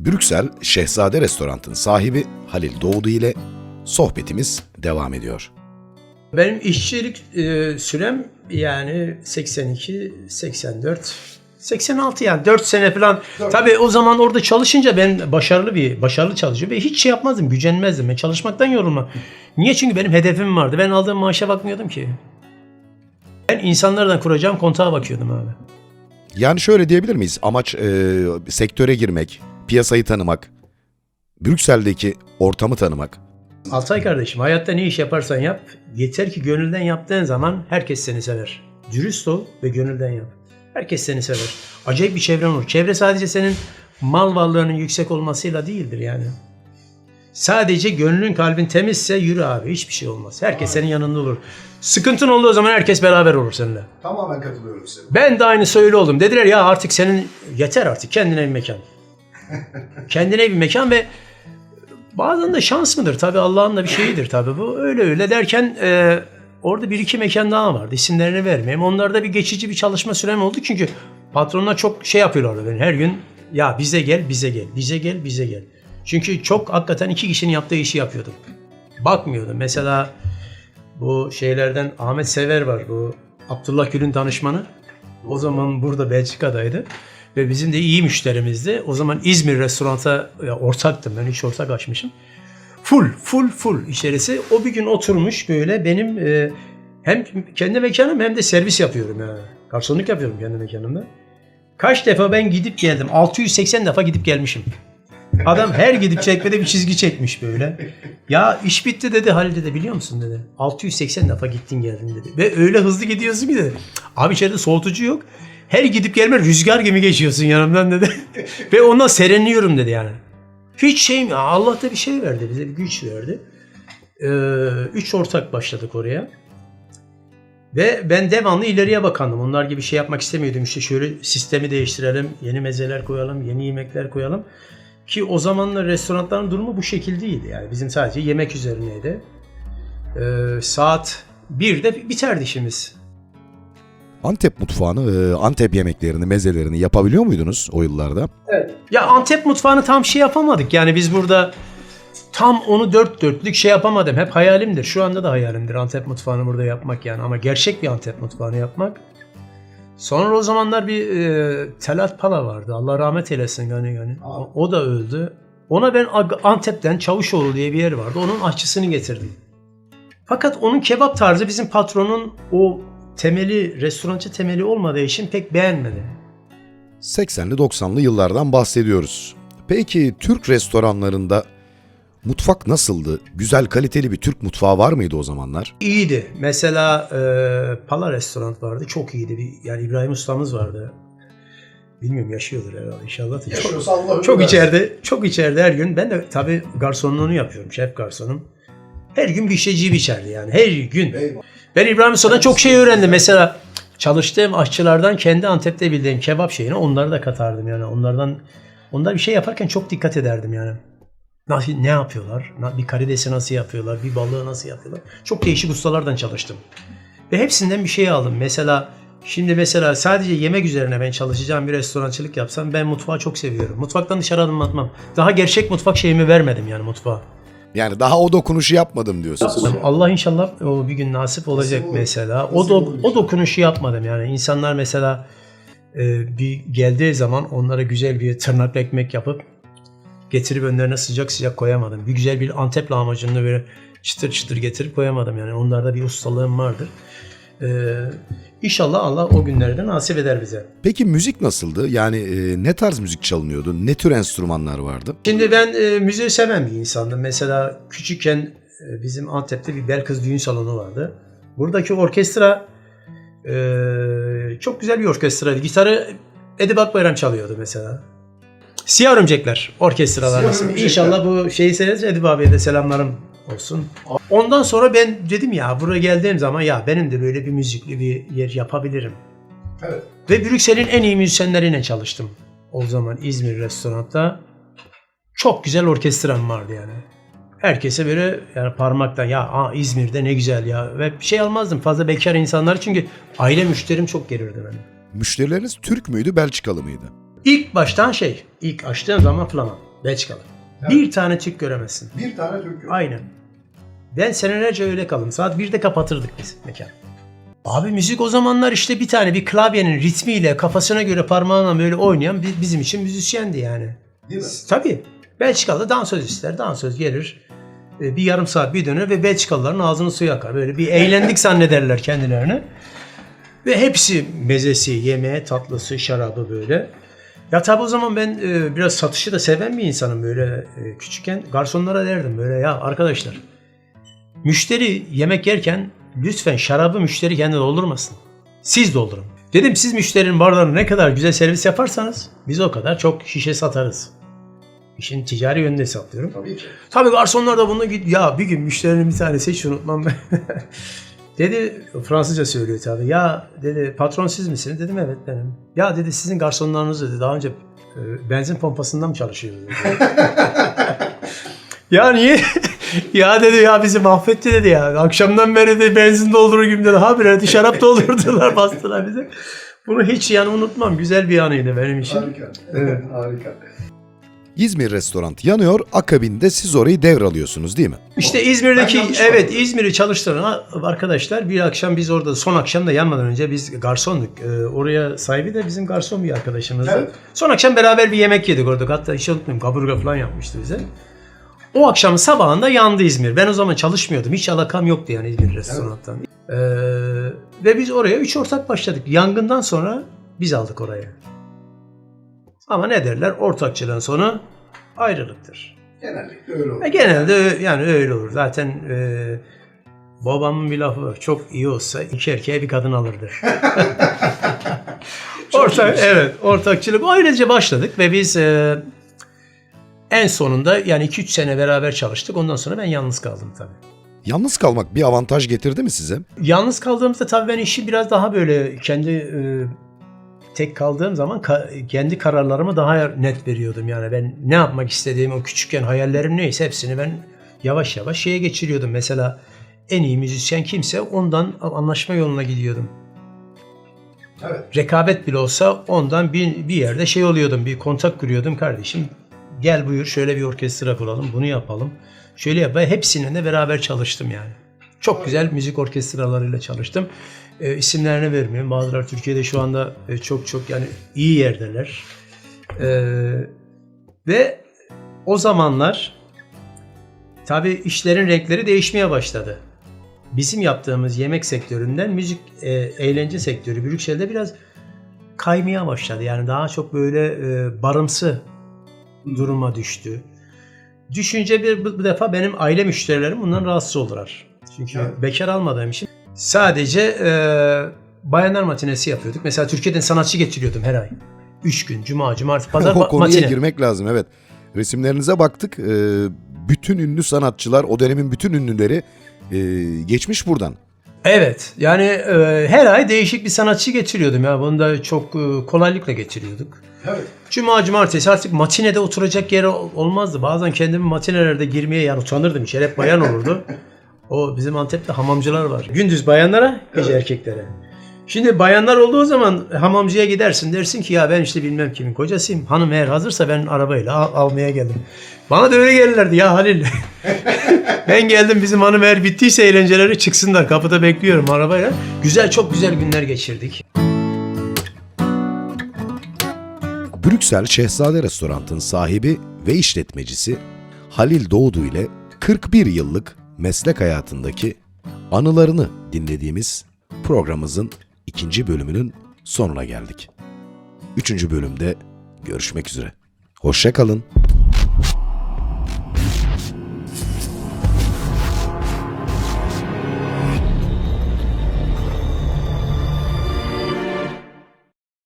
Brüksel Şehzade Restorant'ın sahibi Halil Doğdu ile sohbetimiz devam ediyor. Benim işçilik e, sürem yani 82, 84, 86 yani 4 sene falan. Tabii o zaman orada çalışınca ben başarılı bir başarılı çalışıyor ve hiç şey yapmazdım, gücenmezdim. Ben çalışmaktan yorulmam. Niye? Çünkü benim hedefim vardı. Ben aldığım maaşa bakmıyordum ki. Ben insanlardan kuracağım kontağa bakıyordum abi. Yani şöyle diyebilir miyiz? Amaç e, sektöre girmek, piyasayı tanımak, Brüksel'deki ortamı tanımak. Altay kardeşim hayatta ne iş yaparsan yap yeter ki gönülden yaptığın zaman herkes seni sever. Dürüst ol ve gönülden yap. Herkes seni sever. Acayip bir çevren olur. Çevre sadece senin mal varlığının yüksek olmasıyla değildir yani. Sadece gönlün kalbin temizse yürü abi hiçbir şey olmaz. Herkes senin yanında olur. Sıkıntın olduğu zaman herkes beraber olur seninle. Tamamen katılıyorum size. Ben de aynı öyle oldum. Dediler ya artık senin yeter artık kendine bir mekan. Kendine bir mekan ve bazen de şans mıdır tabii Allah'ın da bir şeyidir tabii bu. Öyle öyle derken e, orada bir iki mekan daha vardı. İsimlerini vermeyeyim. Onlarda bir geçici bir çalışma sürem oldu çünkü patronlar çok şey yapıyorlardı beni her gün. Ya bize gel, bize gel, bize gel, bize gel. Çünkü çok hakikaten iki kişinin yaptığı işi yapıyordum. Bakmıyordum. Mesela bu şeylerden Ahmet Sever var. Bu Abdullah Gül'ün danışmanı. O zaman burada Belçika'daydı. Ve bizim de iyi müşterimizdi. O zaman İzmir restoranta ya ortaktım ben. Hiç ortak açmışım. Full, full, full içerisi. O bir gün oturmuş böyle benim e, hem kendi mekanım hem de servis yapıyorum yani. Garsonluk yapıyorum kendi mekanımda. Kaç defa ben gidip geldim. 680 defa gidip gelmişim. Adam her gidip çekmede bir çizgi çekmiş böyle. Ya iş bitti dedi Halil dedi biliyor musun dedi. 680 defa gittin geldin dedi. Ve öyle hızlı gidiyorsun ki dedi. Abi içeride soğutucu yok. Her gidip gelme rüzgar gibi geçiyorsun yanımdan dedi. Ve ondan serinliyorum dedi yani. Hiç şey mi? Allah da bir şey verdi bize bir güç verdi. Ee, üç ortak başladık oraya. Ve ben devamlı ileriye bakandım. Onlar gibi şey yapmak istemiyordum. İşte şöyle sistemi değiştirelim, yeni mezeler koyalım, yeni yemekler koyalım. Ki o zamanlar restoranların durumu bu şekil değildi. Yani bizim sadece yemek üzerineydi. Ee, saat 1'de biterdi işimiz. Antep mutfağını, e, Antep yemeklerini, mezelerini yapabiliyor muydunuz o yıllarda? Evet. Ya Antep mutfağını tam şey yapamadık. Yani biz burada tam onu dört dörtlük şey yapamadım. Hep hayalimdir. Şu anda da hayalimdir Antep mutfağını burada yapmak yani. Ama gerçek bir Antep mutfağını yapmak. Sonra o zamanlar bir e, Telat Pala vardı. Allah rahmet eylesin gani gani. O, o da öldü. Ona ben Antep'ten Çavuşoğlu diye bir yer vardı. Onun aşçısını getirdim. Fakat onun kebap tarzı bizim patronun o temeli, restorancı temeli olmadığı için pek beğenmedi. 80'li 90'lı yıllardan bahsediyoruz. Peki Türk restoranlarında mutfak nasıldı? Güzel kaliteli bir Türk mutfağı var mıydı o zamanlar? İyiydi. Mesela e, Pala restoran vardı. Çok iyiydi. Bir, yani İbrahim Ustamız vardı. Bilmiyorum yaşıyordur herhalde inşallah. Çok, Yaşıyorsa Allah ömür çok içeride, çok içeride her gün. Ben de tabii garsonluğunu yapıyorum. Şef garsonum. Her gün bir şeyciyi içerdi yani. Her gün. Eyvallah. Ben İbrahim Usta'dan çok şey öğrendim. Mesela çalıştığım aşçılardan kendi Antep'te bildiğim kebap şeyine onları da katardım yani. Onlardan onlar bir şey yaparken çok dikkat ederdim yani. Nasıl, ne yapıyorlar? Bir karidesi nasıl yapıyorlar? Bir balığı nasıl yapıyorlar? Çok değişik ustalardan çalıştım. Ve hepsinden bir şey aldım. Mesela şimdi mesela sadece yemek üzerine ben çalışacağım bir restorancılık yapsam ben mutfağı çok seviyorum. Mutfaktan dışarı adım atmam. Daha gerçek mutfak şeyimi vermedim yani mutfağa. Yani daha o dokunuşu yapmadım diyorsunuz. Allah inşallah o bir gün nasip olacak mesela. O do, o dokunuşu yapmadım yani. İnsanlar mesela e, bir geldiği zaman onlara güzel bir tırnaklı ekmek yapıp getirip önlerine sıcak sıcak koyamadım. Bir güzel bir Antep lahmacununu böyle çıtır çıtır getirip koyamadım yani. Onlarda bir ustalığım vardır. Ee, inşallah Allah o günlerde nasip eder bize. Peki müzik nasıldı? Yani e, ne tarz müzik çalınıyordu? Ne tür enstrümanlar vardı? Şimdi ben e, müziği seven bir insandım. Mesela küçükken e, bizim Antep'te bir Belkız düğün salonu vardı. Buradaki orkestra e, çok güzel bir orkestraydı. Gitarı Edip Akbayram çalıyordu mesela. Siyah Örümcekler orkestralar. Siyah mesela. Örümcekler. İnşallah bu şeyi seyrederse Edip abiye de selamlarım olsun. Ondan sonra ben dedim ya buraya geldiğim zaman ya benim de böyle bir müzikli bir yer yapabilirim. Evet. Ve Brüksel'in en iyi müzisyenleriyle çalıştım. O zaman İzmir restoranda. Çok güzel orkestram vardı yani. Herkese böyle yani parmaktan ya aa, İzmir'de ne güzel ya. Ve bir şey almazdım fazla bekar insanlar çünkü aile müşterim çok gelirdi benim. Müşterileriniz Türk müydü, Belçikalı mıydı? İlk baştan şey, ilk açtığım zaman Flaman. Belçikalı. Evet. Bir tane Türk göremezsin. Bir tane Türk. Aynen. Ben senelerce öyle kaldım. Saat 1'de kapatırdık biz mekan. Abi müzik o zamanlar işte bir tane bir klavyenin ritmiyle kafasına göre parmağına böyle oynayan bi- bizim için müzisyendi yani. Değil mi? Tabii. Belçikalı dansöz ister. Dansöz gelir. e, Bir yarım saat bir döner ve Belçikalıların ağzının suyu akar. Böyle bir eğlendik zannederler kendilerini. Ve hepsi mezesi, yemeği, tatlısı, şarabı böyle. Ya tabi o zaman ben e, biraz satışı da seven bir insanım böyle e, küçükken garsonlara derdim böyle ya arkadaşlar müşteri yemek yerken lütfen şarabı müşteri kendi doldurmasın. Siz doldurun. Dedim siz müşterinin bardağını ne kadar güzel servis yaparsanız biz o kadar çok şişe satarız. İşin ticari yönünde hesaplıyorum. Tabii ki. Tabii garsonlar da bunu git ya bir gün müşterinin bir tanesi hiç unutmam ben. dedi Fransızca söylüyor tabii. Ya dedi patron siz misiniz? Dedim evet benim. Ya dedi sizin garsonlarınız dedi daha önce e, benzin pompasında mı çalışıyordu? Dedi. ya niye? ya dedi ya bizi mahvetti dedi ya. Akşamdan beri de benzin doldurur gibi dedi. Ha bir şarap doldurdular bastılar bize. Bunu hiç yani unutmam. Güzel bir anıydı benim için. Harika. Evet. Harika. İzmir restoran yanıyor, akabinde siz orayı devralıyorsunuz değil mi? İşte İzmir'deki evet. İzmir'i çalıştıran arkadaşlar bir akşam biz orada son akşam da yanmadan önce biz garsonduk. Ee, oraya sahibi de bizim garson bir arkadaşımızdı. Evet. Son akşam beraber bir yemek yedik orada. Hatta hiç unutmuyorum kaburga falan yapmıştı bize. O akşam sabahında yandı İzmir. Ben o zaman çalışmıyordum. Hiç alakam yoktu yani İzmir restorandan. Ee, ve biz oraya üç ortak başladık. Yangından sonra biz aldık orayı. Ama ne derler? Ortakçılığın sonu ayrılıktır. Genellikle öyle olur. E, genelde ö- yani öyle olur. Zaten e, babamın bir lafı var. Çok iyi olsa iki erkeğe bir kadın alırdı. Ortak, iyiymiş. evet, ortakçılık. Ayrıca başladık ve biz e, en sonunda yani 2-3 sene beraber çalıştık. Ondan sonra ben yalnız kaldım tabii. Yalnız kalmak bir avantaj getirdi mi size? Yalnız kaldığımızda tabii ben işi biraz daha böyle kendi e, tek kaldığım zaman ka- kendi kararlarımı daha net veriyordum. Yani ben ne yapmak istediğim o küçükken hayallerim neyse hepsini ben yavaş yavaş şeye geçiriyordum. Mesela en iyi müzisyen kimse ondan anlaşma yoluna gidiyordum. Evet. Rekabet bile olsa ondan bir, bir yerde şey oluyordum. Bir kontak kuruyordum kardeşim. Gel buyur şöyle bir orkestra kuralım bunu yapalım. Şöyle yap. Ve hepsinin de beraber çalıştım yani. Çok güzel müzik orkestralarıyla çalıştım. E, isimlerini vermiyorum. Bazıları Türkiye'de şu anda e, çok çok yani iyi yerdeler. E, ve o zamanlar tabii işlerin renkleri değişmeye başladı. Bizim yaptığımız yemek sektöründen müzik e, eğlence sektörü Brüksel'de biraz kaymaya başladı. Yani daha çok böyle e, barımsı duruma düştü. Düşünce bir bu defa benim aile müşterilerim bundan rahatsız oldular. Çünkü Evet. bekar almadığım için sadece e, bayanlar matinesi yapıyorduk. Mesela Türkiye'den sanatçı getiriyordum her ay. Üç gün, cuma, cumartesi, pazar o konuya matine. girmek lazım evet. Resimlerinize baktık. Ee, bütün ünlü sanatçılar, o dönemin bütün ünlüleri e, geçmiş buradan. Evet. Yani e, her ay değişik bir sanatçı getiriyordum ya. Bunu da çok e, kolaylıkla getiriyorduk. Evet. Cuma, cumartesi artık matinede oturacak yeri ol- olmazdı. Bazen kendimi matinelerde girmeye yani utanırdım. İçeri hep bayan olurdu. O bizim Antep'te hamamcılar var. Gündüz bayanlara, gece erkeklere. Şimdi bayanlar olduğu zaman hamamcıya gidersin dersin ki ya ben işte bilmem kimin kocasıyım. Hanım eğer hazırsa ben arabayla al- almaya geldim. Bana da öyle gelirlerdi ya Halil. ben geldim bizim hanım eğer bittiyse eğlenceleri çıksınlar. Kapıda bekliyorum arabayla. Güzel çok güzel günler geçirdik. Brüksel Şehzade Restorant'ın sahibi ve işletmecisi Halil Doğdu ile 41 yıllık meslek hayatındaki anılarını dinlediğimiz programımızın ikinci bölümünün sonuna geldik. Üçüncü bölümde görüşmek üzere. Hoşça kalın.